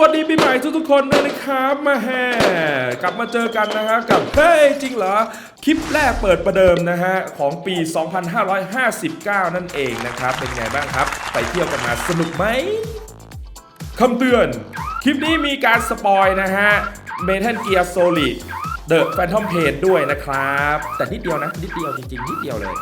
วัสดีปีใหม่ทุกๆคนด้วยนะครับ มาแห่กลับมาเจอกันนะฮะกับเฮ้ยจริงเหรอ คลิปแรกเปิดประเดิมนะฮะ ของปี 2559 นั่นเองนะครับ เป็นไงบ้างครับ ไปเที่ยวกันมาสนุกไหมคำเตือน คลิปนี้มีการสปอยนะฮะเมทัลเกียร์โซลิดเดอะแฟนทอมเพนด้วยนะครับ แต่นิดเดียวนะ นิดเดียวจริงๆ นิดเดียวเลย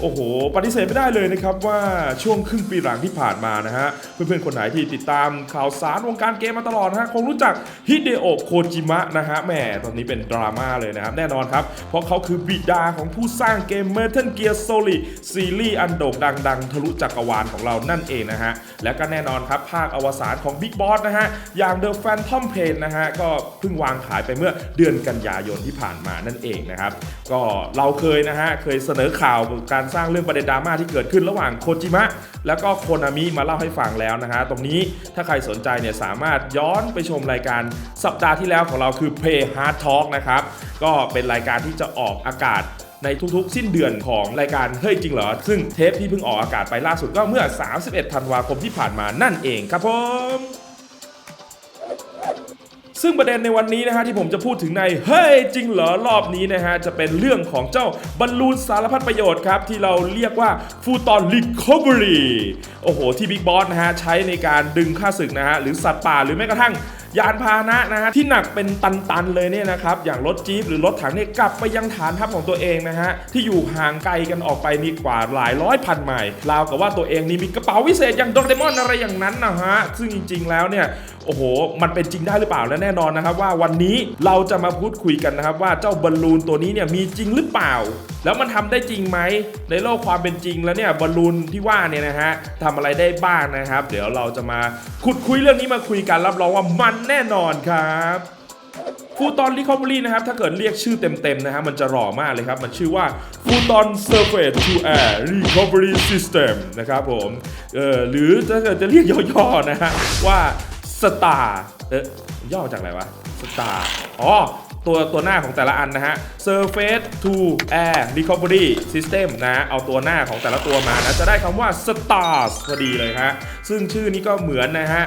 โอ้โห ปฏิเสธไม่ได้เลยนะครับว่าช่วงครึ่งปีหลังที่ผ่านมานะฮะ เพื่อนๆ คนไหนที่ติดตามข่าวสารวงการเกมมาตลอดนะฮะ คงรู้จักฮิเดโอะโคจิมะนะฮะแหมตอนนี้เป็นดราม่าเลยนะครับ แน่นอนครับ เพราะเขาคือบิดาของผู้สร้างเกม Metal Gear Solid ซีรีส์อันโด่งดังดังทะลุจักรวาลของเรานั่นเองนะฮะ และก็แน่นอนครับภาคอวสานของ Big Boss นะฮะ อย่าง The Phantom Pain นะฮะ ก็เพิ่งวางขายไปเมื่อเดือนกันยายนที่ผ่านมานั่นเองนะครับ ก็เราเคยนะฮะเคยเสนอข่าวการสร้างเรื่องประเด็นดราม่าที่เกิดขึ้นระหว่างโคจิมะ แล้วก็โคนามิมาเล่าให้ฟังแล้วนะฮะตรงนี้ถ้าใครสนใจเนี่ยสามารถย้อนไปชมรายการสัปดาห์ที่แล้วของเราคือ Play Hard Talk นะครับก็เป็นรายการที่จะออกอากาศในทุกๆ สิ้นเดือนของรายการเฮ้ยจริงเหรอ ซึ่งเทปที่เพิ่งออกอากาศไปล่าสุดก็เมื่อ 31 ธันวาคมที่ผ่านมานั่นเองครับผม ซึ่งประเด็นในวันนี้นะฮะที่ผมจะพูดถึงในเฮ้ยจริงเหรอรอบนี้นะฮะจะเป็นเรื่องของเจ้าบอลลูนสารพัดประโยชน์ครับ ที่เราเรียกว่าฟูตอนลิคอเวอรี่โอ้โห ที่บิ๊กบอสนะฮะใช้ในการดึงค่าศึกนะฮะหรือสัตว์ป่าหรือแม้กระทั่งยานพาหนะนะฮะที่หนักเป็นตันๆเลยเนี่ยนะครับอย่างรถจี๊ปหรือรถถังเนี่ยกลับไปยังฐานทัพของตัวเองนะฮะที่อยู่ห่างไกลกันออกไปมีกว่าหลายร้อยพันไมล์ราวกับว่าตัวเองนี่มีกระเป๋าวิเศษอย่างโดเรมอนอะไรอย่างนั้นนะฮะซึ่งจริงๆแล้วเนี่ย อ้โห มันเป็นจริงได้หรือเปล่าและแน่นอนนะครับ ว่าวันนี้เราจะมาพูดคุยกันนะครับ ว่าเจ้าบอลลูนตัวนี้เนี่ยมีจริงหรือเปล่า แล้วมันทำได้จริงไหมในโลกความเป็นจริงแล้วเนี่ยบอลลูนที่ว่าเนี่ยนะฮะทำอะไรได้บ้างนะครับ เดี๋ยวเราจะมาขุดคุยเรื่องนี้มาคุยกันรับรองว่ามันแน่นอนครับฟูตอนรีคอ v บ r y นะครับถ้าเกิดเรียกชื่อเต็มๆนะฮะมันจะหล่อมากเลยครับ มันชื่อว่าฟูตอน Surface to Air Recovery System นะครับผมเออหรือถ้าเกิดจะเรียกย่อๆนะฮะว่า สตาร์เอ๊ะย่อมาจากอะไรวะสตาร์อ๋อตัวตัวหน้าของแต่ละอันนะฮะ Surface to Air Recovery System นะเอาตัวหน้าของแต่ละตัวมานะจะได้คำว่า Stars พอดีเลยฮะ ซึ่งชื่อนี้ก็เหมือนนะฮะ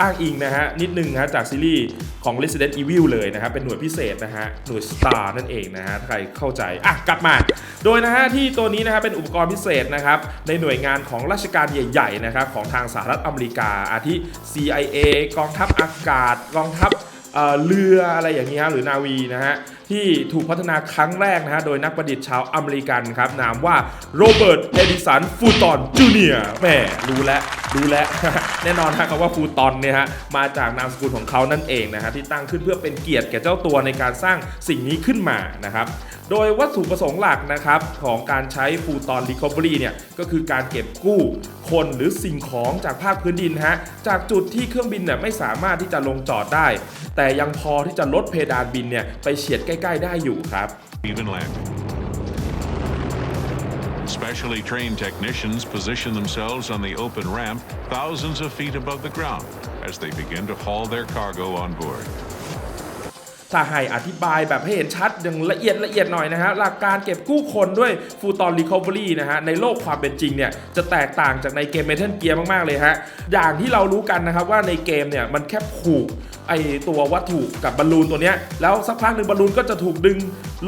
อ้างอิงนะฮะนิดนึงฮะจากซีรีส์ของ Resident Evil เลยนะครับเป็นหน่วยพิเศษนะฮะหน่วย Star นั่นเองนะฮะถ้าใครเข้าใจอะกลับมา โดยนะฮะที่ตัวนี้นะฮะเป็นอุปกรณ์พิเศษนะครับในหน่วยงานของราชการใหญ่ๆนะครับของทางสหรัฐอเมริกาอาทิ CIA กองทัพอากาศกองทัพเอ่อเรืออะไรอย่างนี้ฮะหรือนาวีนะฮะที่ถูกพัฒนาครั้งแรกนะฮะโดยนักประดิษฐ์ชาวอเมริกันครับนามว่าโรเบิร์ต เอดิสัน ฟูตอนจูเนียร์แหมรู้แล้ว รู้แล้วแน่นอนฮะคำว่าฟูตอนเนี่ยฮะมาจากนามสกุลของเขานั่นเองนะฮะที่ตั้งขึ้นเพื่อเป็นเกียรติแก่เจ้าตัวในการสร้างสิ่งนี้ขึ้นมานะครับโดยวัตถุประสงค์หลักนะครับของการใช้ฟูตอนรีคอ v บ r y เนี่ยก็คือการเก็บกู้คนหรือสิ่งของจากภาคพื้นดินฮะจากจุดที่เครื่องบินเนี่ยไม่สามารถที่จะลงจอดได้ แต่ยังพอที่จะลดเพดานบินเนี่ยไปเฉียดใกล้ ๆ ได้อยู่ครับ even land. Specially trained technicians position themselves on the open ramp thousands of feet above the ground as they begin to haul their cargo on board. ถ้าให้อธิบายแบบให้เห็นชัดอย่างละเอียดละเอียดหน่อยนะฮะหลักการเก็บกู้คนด้วยฟูตอนรีคอ v บ r y นะฮะในโลกความเป็นจริงเนี่ยจะแตกต่างจากในเกม Metal Gear มาก ๆ เลยฮะ อย่างที่เรารู้กันนะครับว่าในเกมเนี่ยมันแค่ผูก ไอตัววัตถุกับบอลลูนตัวเนี้ยแล้วสักพักหนึ่งบอลลูนก็จะถูกดึง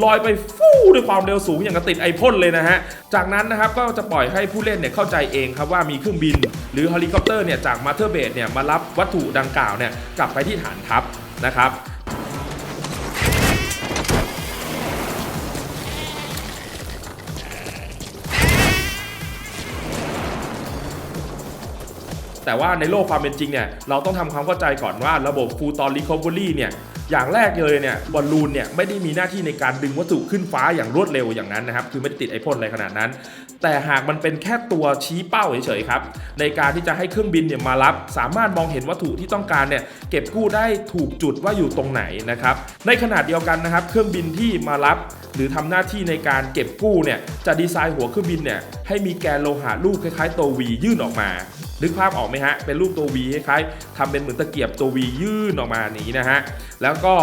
ลอยไปฟู่ด้วยความเร็วสูงอย่างกับติดไอพ่นเลยนะฮะ จากนั้นนะครับก็จะปล่อยให้ผู้เล่นเนี่ยเข้าใจเองครับว่ามีเครื่องบิน หรือเฮลิคอปเตอร์เนี่ยจากมาเธอร์เบดเนี่ยมารับวัตถุดังกล่าวเนี่ยกลับไปที่ฐานทัพนะครับ แต่ว่าในโลกความเป็นจริงเนี่ยเราต้องทำความเข้าใจก่อนว่าระบบฟูตอนรีคอ v บ r y เนี่ยอย่างแรกเลยเนี่ยบอลลูนเนี่ยไม่ได้มีหน้าที่ในการดึงวัตถุขึ้นฟ้าอย่างรวดเร็วอย่างนั้นนะครับคือไม่ได้ติดไอพ่นอะไรขนาดนั้น แต่หากมันเป็นแค่ตัวชี้เป้าเฉยๆครับในการที่จะให้เครื่องบินเนี่ยมารับ สามารถมองเห็นวัตถุที่ต้องการเนี่ยเก็บกู้ได้ถูกจุดว่าอยู่ตรงไหนนะครับในขณะเดียวกันนะครับเครื่องบินที่มารับ หรือทำหน้าที่ในการเก็บกู้เนี่ยจะดีไซน์หัวเครื่องบินเนี่ยให้มีแกนโลหะรูปคล้ายๆตัววียื่นออกมา นึกภาพออกไหมฮะ เป็นรูปตัว V คล้ายๆทำเป็นเหมือนตะเกียบตัว V ยื่นออกมานี้นะฮะ แล้วก็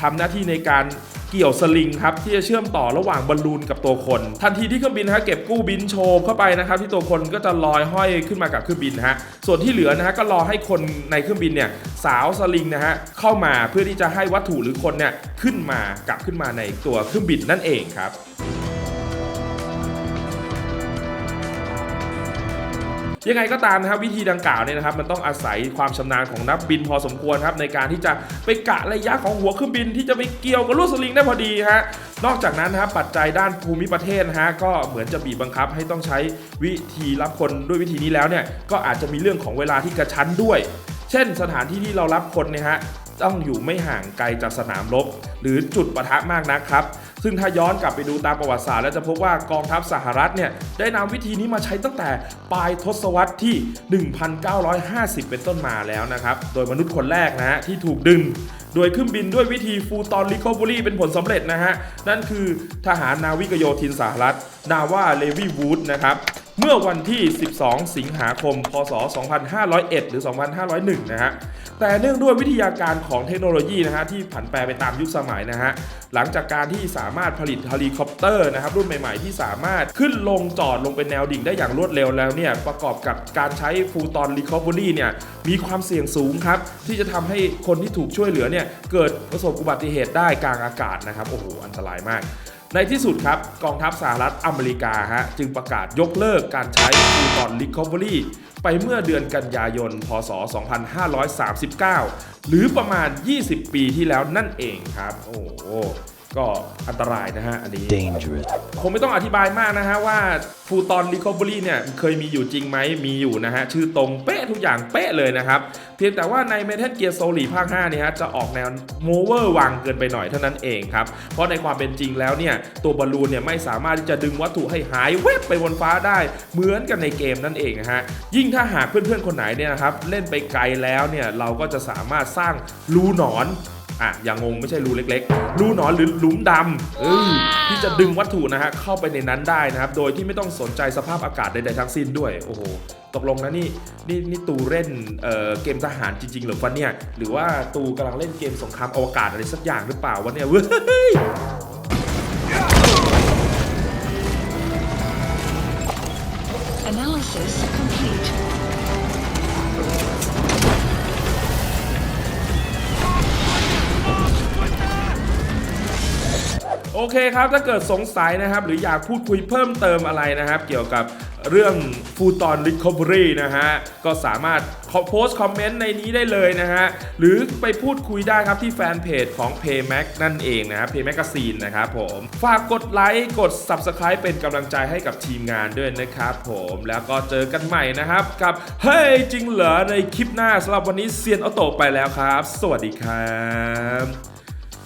ทำหน้าที่ในการเกี่ยวสลิงครับที่จะเชื่อมต่อระหว่างบอลลูนกับตัวคน ทันทีที่เครื่องบินนะฮะเก็บกู้บินโชว์เข้าไปนะครับที่ตัวคนก็จะลอยห้อยขึ้นมากับเครื่องบินนะฮะส่วนที่เหลือนะฮะก็รอให้คนในเครื่องบินเนี่ยสาวสลิงนะฮะเข้ามาเพื่อที่จะให้วัตถุหรือคนเนี่ยขึ้นมากลับขึ้นมาในตัวเครื่องบินนั่นเองครับ ยังไงก็ตามนะครับวิธีดังกล่าวเนี่ยนะครับมันต้องอาศัยความชำนาญของนักบินพอสมควรครับในการที่จะไปกะระยะของหัวเครื่องบินที่จะไปเกี่ยวกับลวดสลิงได้พอดีฮะนอกจากนั้นนะครับปัจจัยด้านภูมิประเทศนะฮะก็เหมือนจะบีบบังคับให้ต้องใช้วิธีรับคนด้วยวิธีนี้แล้วเนี่ยก็อาจจะมีเรื่องของเวลาที่กระชั้นด้วย เช่น สถานที่ที่เรารับคนเนี่ยฮะต้องอยู่ไม่ห่างไกลจากสนามรบหรือจุดปะทะมากนักครับ ซึ่งถ้าย้อนกลับไปดูตามประวัติศาสตร์แล้วจะพบว่ากองทัพสหรัฐเนี่ยได้นำวิธีนี้มาใช้ตั้งแต่ปลายทศวรรษที่ 1950 เป็นต้นมาแล้วนะครับ โดยมนุษย์คนแรกนะฮะที่ถูกดึงโดยเครื่องบินด้วยวิธีฟูตอนลิคอบูรีเป็นผลสำเร็จนะฮะ นั่นคือทหารนาวิกโยธินสหรัฐ นาว่าเลวีวูดนะครับ เมื่อวันที่ 12 สิงหาคม พศ 2501 หรือ 2501 นะฮะ แต่เนื่องด้วยวิทยาการของเทคโนโลยีนะฮะที่ผันแปรไปตามยุคสมัยนะฮะ หลังจากการที่สามารถผลิตเฮลิคอปเตอร์นะครับรุ่นใหม่ๆ ที่สามารถขึ้นลงจอดลงเป็นแนวดิ่งได้อย่างรวดเร็วแล้วเนี่ย ประกอบกับการใช้ฟูตอนรีคอ v บ r รีเนี่ย มีความเสี่ยงสูงครับ ที่จะทำให้คนที่ถูกช่วยเหลือเนี่ยเกิดประสบอุบัติเหตุได้กลางอากาศนะครับ โอ้โห อันตรายมาก ในที่สุดครับกองทัพสหรัฐอเมริกาฮะจึงประกาศยกเลิกการใช้ฟูตอนรีคอ v บ r รีไปเมื่อเดือนกันยายน พศ 2539 หรือประมาณ 20 ปีที่แล้วนั่นเองครับ โอ้โห ก็อันตรายนะฮะ อันนี้ dangerous. คงไม่ต้องอธิบายมากนะฮะว่าฟูตอนรีคอ v บ r รีเนี่ยเคยมีอยู่จริงไหมมีอยู่นะฮะ ชื่อตรงเป๊ะทุกอย่างเป๊ะเลยนะครับ เพียงแต่ว่าในเมทัลเกียร์โซลีภาค 5 เนี่ยฮะ จะออกแนวโมเวอร์วังเกินไปหน่อยเท่านั้นเองครับ เพราะในความเป็นจริงแล้วเนี่ย ตัวบอลลูนเนี่ยไม่สามารถที่จะดึงวัตถุให้หายแวบไปบนฟ้าได้เหมือนกันในเกมนั่นเองนะฮะยิ่งถ้าหากเพื่อนๆคนไหนเนี่ยนะครับเล่นไปไกลแล้วเนี่ยเราก็จะสามารถสร้างรูหนอน อะอย่างงงไม่ใช่รูเล็กๆ รูหนอนหรือหลุมดำเออที่จะดึงวัตถุนะฮะเข้าไปในนั้นได้นะครับ โดยที่ไม่ต้องสนใจสภาพอากาศใดๆทั้งสิ้นด้วย โอ้โห ตกลงนะนี่นี่นี่ตูเล่นเอ่อเกมทหารจริง ๆ หรือวะเนี่ย หรือว่าตูกำลังเล่นเกมสงครามอวกาศอะไรสักอย่างหรือเปล่าวะเนี่ยเว้ย โอเคครับถ้าเกิดสงสัยนะครับ หรืออยากพูดคุยเพิ่มเติมอะไรนะครับ เกี่ยวกับเรื่องฟูตอนรีคอ v บ r รีนะฮะ ก็สามารถโพสต์คอมเมนต์ในนี้ได้เลยนะฮะ หรือไปพูดคุยได้ครับที่แฟนเพจของ PayMac นั่นเองนะครับ Pay Magazine นะครับผม ฝากกดไลค์ กด Subscribe เป็นกำลังใจให้กับทีมงานด้วยนะครับผมแล้วก็เจอกันใหม่นะครับ กับ เฮ้ย จริงเหรอในคลิปหน้าสำหรับวันนี้เซียนออโตไปแล้วครับ สวัสดีครับ